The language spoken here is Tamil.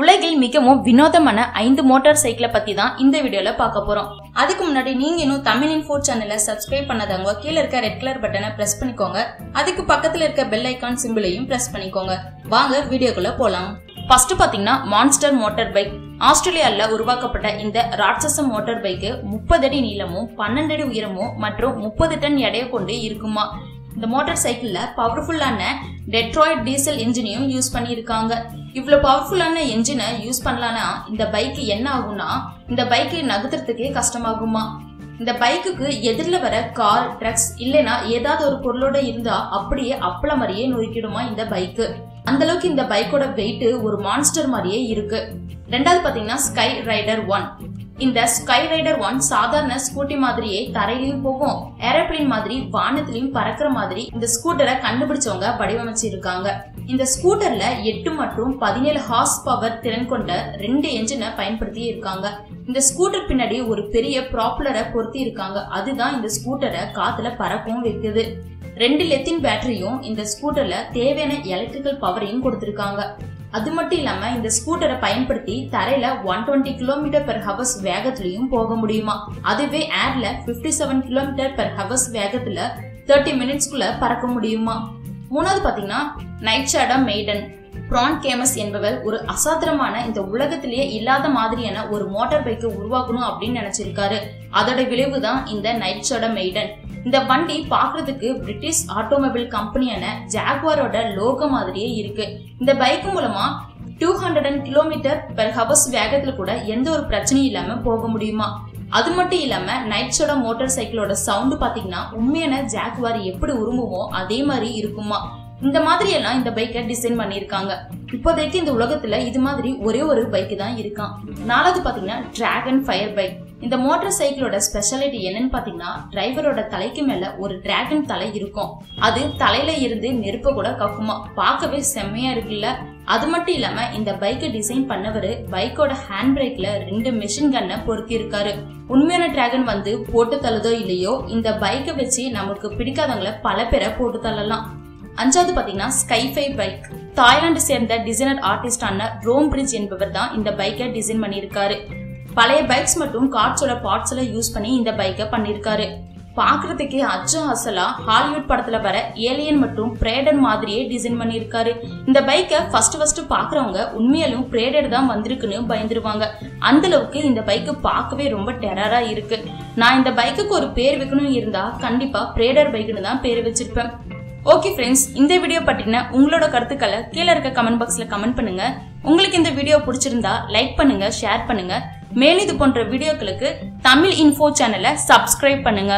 உலகில் மிகவும் வினோதமான ஐந்து மோட்டார் சைக்கிளை பத்தி தான் இந்த வீடியோல பார்க்க போறோம். அதுக்கு முன்னாடி நீங்க இன்னும் தமிழ் இன்ஃபோ சேனலை சப்ஸ்கிரைப் பண்ணாதவங்க கீழே இருக்க ரெட் கலர் பட்டனை பிரஸ் பண்ணிக்கோங்க. அதுக்கு பக்கத்துல இருக்க பெல் ஐக்கான் சிம்பிளையும் பிரஸ் பண்ணிக்கோங்க. வாங்க வீடியோக்குள்ள போலாம். ஃபர்ஸ்ட் பாத்தீங்கன்னா மான்ஸ்டர் மோட்டார் பைக் ஆஸ்திரேலியால உருவாக்கப்பட்ட இந்த ராட்சச மோட்டார் பைக்கு முப்பது அடி நீளமும் பன்னெண்டு அடி உயரமும் மற்றும் முப்பது டன் எடையை கொண்டு இருக்குமா? இந்த மோட்டார் சைக்கிள்ல பவர்ஃபுல்லான டெட்ராய்ட் டீசல் இன்ஜினையும் யூஸ் பண்ணியிருக்காங்க. இவ்வளோ பவர்ஃபுல்லான என்ஜினை யூஸ் பண்ணலான்னா இந்த பைக்கு என்ன ஆகும்னா இந்த பைக்கை நகர்த்துறதுக்கே கஷ்டமாகுமா? இந்த பைக்குக்கு எதிரில் வர கார் ட்ரக்ஸ் இல்லைன்னா ஏதாவது ஒரு பொருளோட இருந்தா அப்படியே அப்பள மாதிரியே நொறுக்கிடுமா இந்த பைக்கு அந்த அளவுக்கு இந்த பைக்கோட வெயிட் ஒரு மான்ஸ்டர் மாதிரியே இருக்கு. ரெண்டாவது பாத்தீங்கன்னா ஸ்கை ரைடர் ஒன் இந்த ஸ்கை ரைடர் ஒன் சாதாரண ஸ்கூட்டி மாதிரியே தரையிலயும் போகும். ஏரோப்ளேன் மாதிரி வானத்திலயும் பறக்கிற மாதிரி இந்த ஸ்கூட்டரை கண்டுபிடிச்சவங்க வடிவமைச்சிருக்காங்க. இந்த ஸ்கூட்டர்ல எட்டு மற்றும் பதினேழு ஹார்ஸ் பவர் திறன் கொண்ட ரெண்டு என்ஜினை பயன்படுத்தி இருக்காங்க இந்த ஸ்கூட்டர் பின்னாடி ஒரு பெரிய ப்ராப்புலரை பொருத்தி இருக்காங்க அதுதான் இந்த ஸ்கூட்டரை காத்துல பறக்கவும் வைக்குது. ரெண்டு லெத்தின் பேட்டரியும் இந்த ஸ்கூட்டர்ல தேவையான எலக்ட்ரிக்கல் பவரையும் கொடுத்திருக்காங்க. அது மட்டும் இல்லாம இந்த ஸ்கூட்டரை பயன்படுத்தி தரையில one twenty kilometre per hours வேகத்திலையும் போக முடியுமா? அதுவே ஏர்ல fifty seven kilometre per hours வேகத்துல தேர்ட்டி மினிட்ஸ்குள்ள பறக்க முடியுமா? மூணாவது பாத்தீங்கன்னா நைட் ஷேடா மெய்டன் பிரான் கேமஸ் என்பவர் ஒரு அசாத்திரமான இந்த உலகத்திலேயே இல்லாத மாதிரியான ஒரு மோட்டார் பைக்கை உருவாக்கணும் அப்படின்னு நினைச்சிருக்காரு. அதோட விளைவு தான் இந்த நைட் ஷேடா மெய்டன் இந்த வண்டி பாக்குறதுக்கு பிரிட்டிஷ் ஆட்டோமொபைல் கம்பெனியான ஜாக்வாரோட லோகோ மாதிரியே இருக்கு. இந்த பைக் மூலமா two hundred and kilometre per hours வேகத்துல கூட எந்த ஒரு பிரச்சனையும் இல்லாம போக முடியுமா? அது மட்டும் இல்லாம நைட்ஸோட மோட்டார் சைக்கிளோட சவுண்ட் பாத்தீங்கன்னா உண்மையான ஜாக்வார் எப்படி உருமுமோ அதே மாதிரி இருக்குமா? இந்த மாதிரி எல்லாம் இந்த பைக்கை டிசைன் பண்ணிருக்காங்க இப்போதைக்கு இந்த உலகத்துல இது மாதிரி ஒரே ஒரு பைக் தான் இருக்கான். நாலாவது பாத்தீங்கன்னா டிராகன் ஃபயர் பைக் இந்த மோட்டார் சைக்கிளோட ஸ்பெஷாலிட்டி என்னன்னு பாத்தீங்கன்னா டிரைவரோட தலைக்கு மேல ஒரு டிராகன் தலை இருக்கும். அது தலையில இருந்து நெருப்ப கூட கக்குமா. பார்க்கவே செம்மையா இருக்குல்ல? அது மட்டும் இல்லாம இந்த பைக்கை டிசைன் பண்ணவரு பைக்கோட ஹேண்ட் பிரேக்ல ரெண்டு மிஷின் கன்னை பொருத்தி இருக்காரு உண்மையான டிராகன் வந்து போட்டு தள்ளுதோ இல்லையோ இந்த பைக்கை வச்சு நமக்கு பிடிக்காதவங்கள பல பேரை போட்டு தள்ளலாம். அஞ்சாவது பாத்தீங்கன்னா ஸ்கைஃபை பைக் தாய்லாந்து சேர்ந்த டிசைனர் ஆர்டிஸ்டான ரோம் பிரிட்ஜ் என்பவர் தான் இந்த பைக்கை டிசைன் பண்ணியிருக்காரு. பழைய பைக்ஸ் மற்றும் கார்ட்ஸோட பார்ட்ஸ் எல்லாம் யூஸ் பண்ணி இந்த பைக்கை பண்ணியிருக்காரு பாக்குறதுக்கே அச்சா அசலா ஹாலிவுட் படத்துல வர ஏலியன் மற்றும் பிரேடன் மாதிரியே டிசைன் பண்ணியிருக்காரு இந்த பைக்கை ஃபர்ஸ்ட் ஃபர்ஸ்ட் பாக்குறவங்க உண்மையாலும் பிரேடட் தான் வந்திருக்குன்னு பயந்துருவாங்க. அந்த அளவுக்கு இந்த பைக்கு பார்க்கவே ரொம்ப டெரரா இருக்கு. நான் இந்த பைக்குக்கு ஒரு பேர் வைக்கணும் இருந்தா கண்டிப்பா பிரேடர் பைக்குன்னு தான் பேர் வச்சிருப்பேன். ஓகே ஃப்ரெண்ட்ஸ் இந்த வீடியோ பற்றின உங்களோட கருத்துக்களை கீழே இருக்க கமெண்ட் பாக்ஸ்ல கமெண்ட் பண்ணுங்க. உங்களுக்கு இந்த வீடியோ பிடிச்சிருந்தா லைக் பண்ணுங்க ஷேர் பண்ணுங்க. மேலும் இது போன்ற வீடியோக்களுக்கு தமிழ் இன்ஃபோ சேனலை சப்ஸ்கிரைப் பண்ணுங்க.